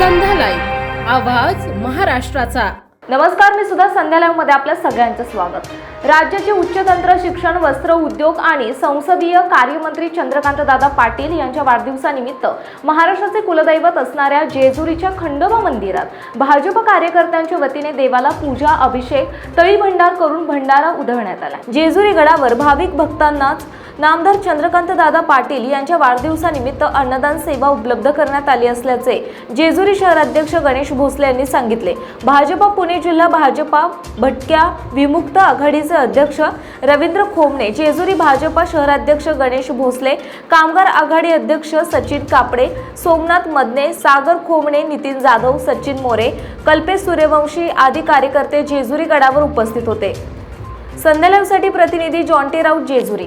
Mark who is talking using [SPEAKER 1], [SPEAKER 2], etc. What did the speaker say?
[SPEAKER 1] आवाज महाराष्ट्राचा.
[SPEAKER 2] नमस्कार मी सुद्धा संध्या मध्ये आपल्या सगळ्यांचं स्वागत. राज्याचे उच्च तंत्र शिक्षण वस्त्र उद्योग आणि संसदीय कार्यमंत्री चंद्रकांत दादा पाटील यांच्या वाढदिवसानिमित्त महाराष्ट्राचे कुलदैवत असणाऱ्या जेजुरीच्या खंडोबा मंदिरात भाजप कार्यकर्त्यांच्या वतीने देवाला पूजा अभिषेक तळी भंडार करून भंडारा उधळण्यात आला. जेजुरी गडावर भाविक भक्तांनाच नामदार चंद्रकांत दादा पाटील यांच्या वाढदिवसानिमित्त अन्नदान सेवा उपलब्ध करण्यात आली असल्याचे जेजुरी शहराध्यक्ष गणेश भोसले यांनी सांगितले. भाजपा पुणे जिल्हा भाजपा भटक्या विमुक्त आघाडीचे अध्यक्ष रवींद्र खोमणे जेजुरी भाजपा शहराध्यक्ष गणेश भोसले कामगार आघाडी अध्यक्ष सचिन कापडे सोमनाथ मदने सागर खोमणे नितीन जाधव सचिन मोरे कल्पेश सूर्यवंशी आदी कार्यकर्ते जेजुरी गडावर उपस्थित होते. संध्यालयसाठी प्रतिनिधी जॉन्टी राऊत जेजुरी.